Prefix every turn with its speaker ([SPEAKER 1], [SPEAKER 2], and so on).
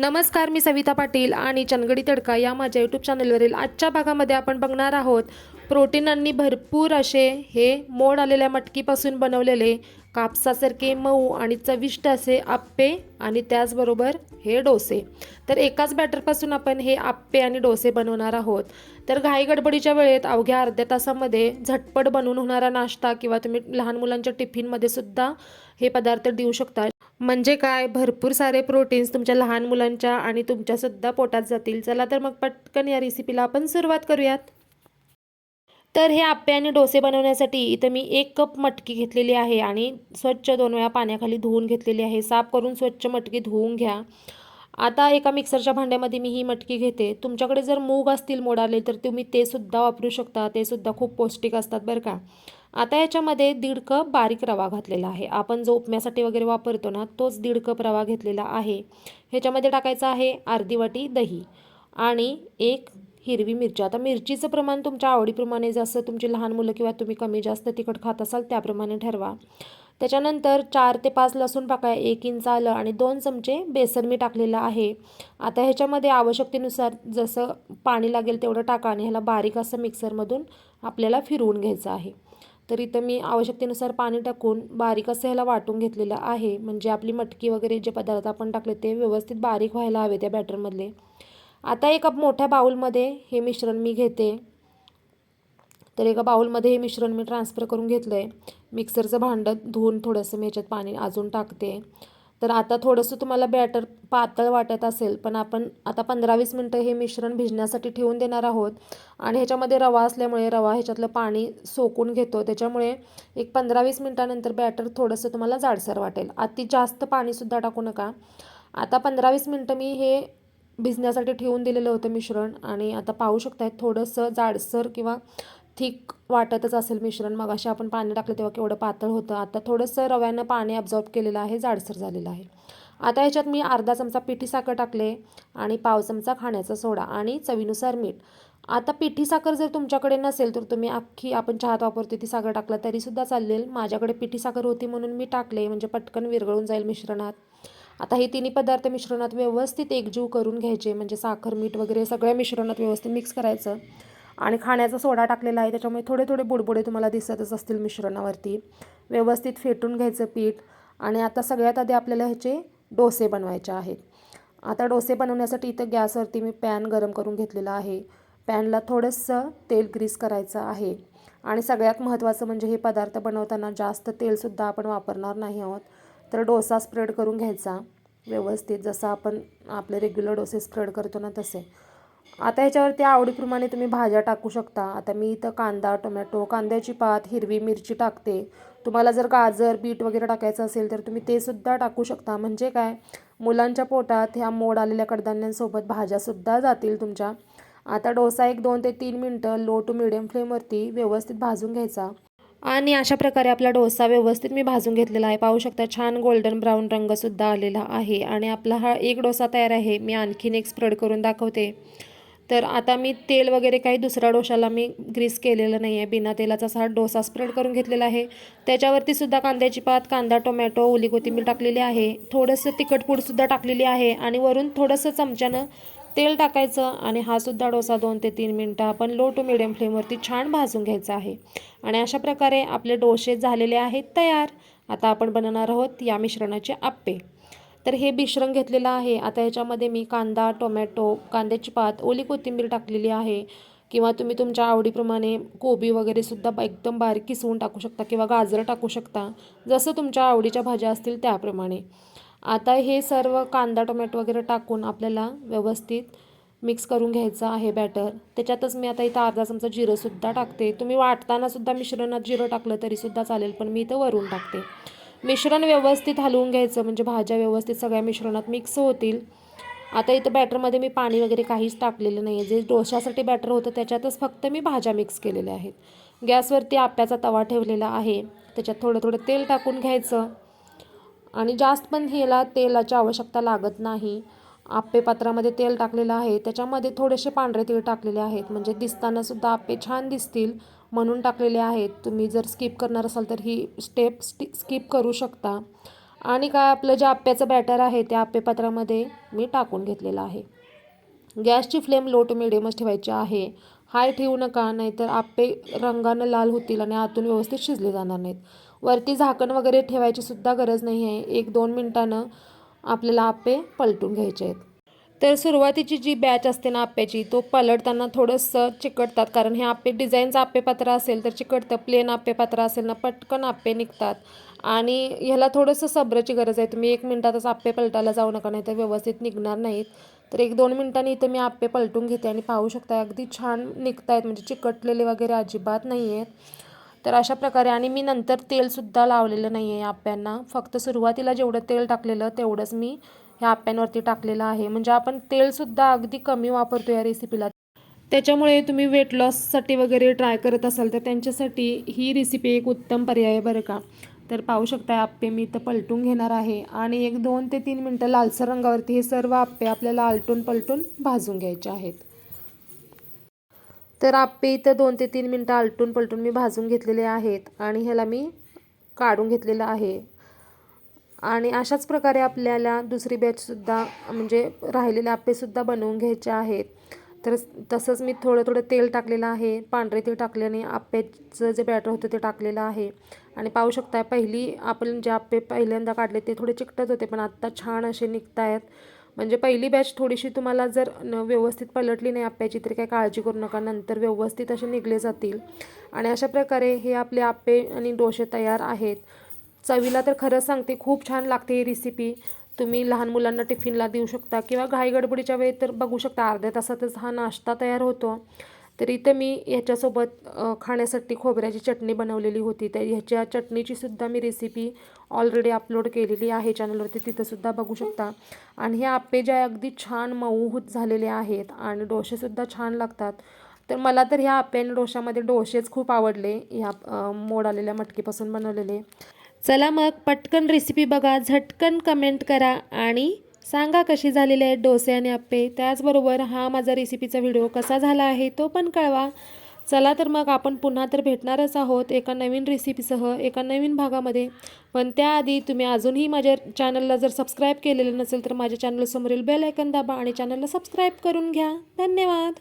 [SPEAKER 1] नमस्कार मी सविता पाटील आणि चनगडी तडका या माझ्या यूट्यूब चॅनलवरील आजच्या भागामध्ये आपण बघणार आहोत प्रोटीनांनी भरपूर असे हे मोड आलेल्या मटकीपासून बनवलेले कापसासारखे मऊ आणि चविष्ट असे आप्पे आणि त्याचबरोबर हे डोसे. तर एकाच बॅटरपासून आपण हे आप्पे आणि डोसे बनवणार आहोत. तर घाई गडबडीच्या वेळेत अवघ्या अर्ध्या तासामध्ये झटपट बनवून होणारा नाश्ता किंवा तुम्ही लहान मुलांच्या टिफिनमध्ये सुद्धा हे पदार्थ देऊ शकता. म्हणजे काय? भरपूर सारे प्रोटीन्स तुमच्या लहान मुलांच्या आणि तुमच्यासुद्धा पोटात जातील. चला तर मग पटकन या रेसिपीला आपण सुरुवात करूयात. तर हे आप्पे आणि डोसे बनवण्यासाठी इथं मी एक कप मटकी घेतलेली आहे आणि स्वच्छ दोन वेळा पाण्याखाली धुवून घेतलेली आहे. साफ करून स्वच्छ मटकी धुवून घ्या. आता एका मिक्सरच्या भांड्यामध्ये मी ही मटकी घेते. तुमच्याकडे जर मूग असतील मोडाले तर तुम्ही ते सुद्धा वापरू शकता. ते सुद्धा खूप पौष्टिक असतात बरं का. आता याच्यामध्ये दीड कप बारीक रवा घातलेला आहे. आपण जो उपम्यासाठी वगैरे वापरतो ना तोच दीड कप रवा घेतलेला आहे. ह्याच्यामध्ये टाकायचं आहे अर्धी वाटी दही आणि एक हिरवी मिरची. आता मिरचीचं प्रमाण तुमच्या आवडीप्रमाणे जसं तुमची लहान मुलं किंवा तुम्ही कमी जास्त तिखट खात असाल त्याप्रमाणे ठरवा. त्याच्यानंतर चार ते पाच लसूण पाकळ्या एक इंच आलं आणि दोन चमचे बेसन मी टाकलेलं आहे. आता ह्याच्यामध्ये आवश्यकतेनुसार जसं पाणी लागेल तेवढं टाका आणि ह्याला बारीक असं मिक्सरमधून आपल्याला फिरवून घ्यायचं आहे. तर इथं मी आवश्यकतेनुसार पाणी टाकून बारीक असं ह्याला वाटून घेतलेलं आहे. म्हणजे आपली मटकी वगैरे जे पदार्थ आपण टाकले ते व्यवस्थित बारीक व्हायला हवे त्या बॅटरमधले. आता एका मोठ्या बाऊलमध्ये हे मिश्रण मी घेते. तर एका बाऊलमध्ये हे मिश्रण मी ट्रान्सफर करून घेतलं आहे मिक्सरचं भांडं धुवून थोडंसं मी ह्याच्यात पाणी अजून टाकते. तर आता थोडंसं तुम्हाला बॅटर पातळ वाटत असेल पण आपण आता पंधरा वीस मिनटं हे मिश्रण भिजण्यासाठी ठेवून देणार आहोत. आणि ह्याच्यामध्ये रवा असल्यामुळे रवा ह्याच्यातलं पाणी सोकून घेतो. त्याच्यामुळे एक पंधरा वीस मिनटानंतर बॅटर थोडंसं तुम्हाला जाडसर वाटेल. अति जास्त पाणीसुद्धा टाकू नका. आता पंधरा वीस मिनटं मी हे भिजण्यासाठी ठेवून दिलेलं होतं मिश्रण. आणि आता पाहू शकताय थोडंसं जाडसर किंवा थिक वाटतच असेल मिश्रण. मग असे आपण पाणी टाकलं तेव्हा केवढं पातळ होतं. आता थोडंसं रव्यानं पाणी ॲब्झॉर्ब केलेलं आहे जाडसर झालेलं आहे. आता ह्याच्यात मी अर्धा चमचा पिठी साखर टाकले आणि पाव चमचा खाण्याचा सोडा आणि चवीनुसार मीठ. आता पिठी साखर जर तुमच्याकडे नसेल तर तुम्ही अख्खी आपण चहात वापरतो ती साखर टाकला तरीसुद्धा चालेल. माझ्याकडे पिठी साखर होती म्हणून मी टाकले म्हणजे पटकन विरघळून जाईल मिश्रणात. आता हे तिन्ही पदार्थ मिश्रणात व्यवस्थित एकजीव करून घ्यायचे म्हणजे साखर मीठ वगैरे सगळ्या मिश्रणात व्यवस्थित मिक्स करायचं. आणि खाण्याचा सोडा टाकलेला आहे त्याच्यामुळे थोडे थोडे बुडबुडे तुम्हाला दिसतच असतील मिश्रणावरती. व्यवस्थित फेटून घ्यायचं पीठ. आणि आता सगळ्यात आधी आपल्याला ह्याचे डोसे बनवायचे आहेत. आता डोसे बनवण्यासाठी इथं गॅसवरती मी पॅन गरम करून घेतलेला आहे. पॅनला थोडंसं तेल ग्रीस करायचं आहे. आणि सगळ्यात महत्त्वाचं म्हणजे हे पदार्थ बनवताना जास्त तेलसुद्धा आपण वापरणार नाही आहोत. तर डोसा स्प्रेड करून घ्यायचा व्यवस्थित. जसं आपण आपले रेग्युलर डोसे स्प्रेड करतो ना तसे. आता ह्याच्यावरती आवडीप्रमाणे तुम्ही भाज्या टाकू शकता. आता मी इथं कांदा टोमॅटो कांद्याची पात हिरवी मिरची टाकते. तुम्हाला जर गाजर बीट वगैरे टाकायचं असेल तर तुम्ही ते सुद्धा टाकू शकता. म्हणजे काय? मुलांच्या पोटात ह्या मोड आलेल्या कडधान्यांसोबत भाज्यासुद्धा जातील तुमच्या. आता डोसा एक दोन ते तीन मिनटं लो टू मिडियम फ्लेमवरती व्यवस्थित भाजून घ्यायचा. आणि अशा प्रकारे आपला डोसा व्यवस्थित मी भाजून घेतलेला आहे. पाहू शकता छान गोल्डन ब्राऊन रंगसुद्धा आलेला आहे. आणि आपला हा एक डोसा तयार आहे. मी आणखीन एक स्प्रेड करून दाखवते. तर आता मी तेल वगैरे काही दुसऱ्या डोशाला मी ग्रीस केलेलं नाही आहे. बिना तेलाचा असा हा डोसा स्प्रेड करून घेतलेला आहे. त्याच्यावरती सुद्धा कांद्याची पात कांदा टोमॅटो ओली कोथिंबीर टाकलेली आहे. थोडंसं तिखटपूडसुद्धा टाकलेली आहे आणि वरून थोडंसं चमच्यानं तेल टाकायचं आणि हा सुद्धा डोसा दोन ते तीन मिनटं आपण लो टू मिडियम फ्लेमवरती छान भाजून घ्यायचा आहे. आणि अशा प्रकारे आपले डोसे झालेले आहेत तयार. आता आपण बनवणार आहोत या मिश्रणाचे आप्पे. तर हे मिश्रण घेतलेलं आहे. आता याच्यामध्ये मी कांदा टोमॅटो कांद्याची पात ओली कोथिंबीर टाकलेली आहे. किंवा तुम्ही तुमच्या आवडीप्रमाणे कोबी वगैरे सुद्धा एकदम बारीक किसवून टाकू शकता किंवा गाजरं टाकू शकता. जसं तुमच्या आवडीच्या भाज्या असतील त्याप्रमाणे. आता हे सर्व कांदा टोमॅटो वगैरे टाकून आपल्याला व्यवस्थित मिक्स करून घ्यायचं आहे बॅटर. त्याच्यातच मी आता इथं अर्धा चमचा जिरंसुद्धा टाकते. तुम्ही वाटतानासुद्धा मिश्रणात जिरं टाकलं तरीसुद्धा चालेल पण मी इथं वरून टाकते. मिश्रण व्यवस्थित हलवून घ्यायचं म्हणजे भाज्या व्यवस्थित सगळ्या मिश्रणात मिक्स होतील. आता इथं बॅटरमध्ये मी पाणी वगैरे काहीच टाकलेलं नाही आहे जे डोशासाठी बॅटर होतं त्याच्यातच फक्त मी भाज्या मिक्स केलेल्या आहेत. गॅसवरती आप्याचा तवा ठेवलेला आहे. त्याच्यात थोडं थोडं तेल टाकून घ्यायचं. आणि जास्त पण ह्याला तेलाची आवश्यकता लागत नाही. आप्पे पात्रामध्ये तेल टाकलेलं आहे. त्याच्यामध्ये थोडेसे पांढरे तीळ टाकलेले आहेत. म्हणजे दिसताना सुद्धा आप्पे छान दिसतील. म्हणून टाकलेले आहेत. तुम्ही जर स्किप करणार असाल तर ही स्टेप स्टि स्किप करू शकता. आणि काय आपलं जे आप्याचं बॅटर आहे त्या आप्यपात्रामध्ये मी टाकून घेतलेलं आहे. गॅसची फ्लेम लो टू मिडियमच ठेवायची आहे. हाय ठेवू नका नाहीतर आप्पे रंगानं लाल होतील आणि आतून व्यवस्थित शिजले जाणार नाहीत. वरती झाकण वगैरे ठेवायची सुद्धा गरज नाही आहे एक दोन मिनटानं आपल्याला आप्पे पलटून घ्यायचे आहेत. तर सुरुवातीची जी बॅच असते ना आप्याची तो पलटताना थोडंसं चिकटतात. कारण हे आप्पे डिझाईनचं आप्पेपात्र असेल तर चिकटतं प्लेन आप्पेपात्र असेल ना पटकन आप्पे निघतात. आणि ह्याला थोडंसं सब्रची गरज आहे. तुम्ही एक मिनटातच आप्पे पलटायला जाऊ नका नाही तर व्यवस्थित निघणार नाहीत. तर एक दोन मिनटांनी इथं मी आप्पे पलटून घेते आणि पाहू शकता अगदी छान निघत आहेत म्हणजे चिकटलेले वगैरे अजिबात नाही आहेत तर अशा प्रकारे आणि मी नंतर तेलसुद्धा लावलेलं नाही आहे आप्यांना फक्त सुरुवातीला जेवढं तेल टाकलेलं तेवढंच मी ह्या आप्यांवरती टाकलेलं आहे. म्हणजे आपण तेलसुद्धा अगदी कमी वापरतो या रेसिपीला त्याच्यामुळे तुम्ही वेट लॉससाठी वगैरे ट्राय करत असाल तर त्यांच्यासाठी ही रेसिपी एक उत्तम पर्याय आहे बरं का. तर पाहू शकता आप्पे मी इथं पलटून घेणार आहे. आणि एक दोन ते तीन मिनटं लालसर रंगावरती हे सर्व आप्पे आपल्याला आलटून पलटून भाजून घ्यायचे आहेत. तर आप्पे इथं दोन ते तीन मिनटं आलटून पलटून मी भाजून घेतलेले आहेत. आणि ह्याला मी काढून घेतलेलं आहे. आणि अशाच प्रकारे आपल्याला दुसरी बॅचसुद्धा म्हणजे राहिलेले आप्पेसुद्धा बनवून घ्यायचे आहेत. तर तसंच मी थोडं थोडं तेल टाकलेलं आहे पांढरे तेल टाकल्याने आप्याचं जे बॅटर होतं ते टाकलेलं आहे. आणि पाहू शकता पहिली आपण जे आप्पे पहिल्यांदा काढले ते थोडे चिकटत होते पण आत्ता छान असे निघत आहेत म्हणजे पहिली बॅच थोडीशी तुम्हाला जर न व्यवस्थित पलटली नाही आप्याची तरी काही काळजी करू नका नंतर व्यवस्थित असे निघले जातील. आणि अशा प्रकारे हे आपले आप्पे आणि डोसे तयार आहेत. चवीला तर खरंच सांगते खूप छान लागते ही रेसिपी तुम्ही लहान मुलांना टिफिनला देऊ शकता किंवा घाईगडबडीच्या वेळी वेळेत तर बघू शकता अर्ध्या तासातच हा नाश्ता तयार होतो. तर इथं मी ह्याच्यासोबत खाण्यासाठी खोबऱ्याची चटणी बनवलेली होती. तर ह्याच्या चटणीचीसुद्धा मी रेसिपी ऑलरेडी अपलोड केलेली आहे चॅनलवरती तिथंसुद्धा बघू शकता. आणि हे आप्पे जे आहे अगदी छान मऊहूत झालेले आहेत आणि डोसेसुद्धा छान लागतात. तर मला तर ह्या आप्पे आणि डोशामध्ये डोसेच खूप आवडले ह्या मोड आलेल्या मटकीपासून बनवलेले. चला मग पटकन रेसिपी बघा झटकन कमेंट करा आणि सांगा कशी झालेली आहेत डोसे आणि आप्पे. त्याचबरोबर हा माझा रेसिपीचा व्हिडिओ कसा झाला आहे तो पण कळवा. चला तर मग आपण पुन्हा तर भेटणारच आहोत एका नवीन रेसिपीसह एका नवीन भागामध्ये. पण त्याआधी तुम्ही अजूनही माझ्या चॅनलला जर सबस्क्राईब केलेलं नसेल तर माझ्या चॅनलसमोरील बेल ऐकन दाबा आणि चॅनलला सबस्क्राईब करून घ्या. धन्यवाद!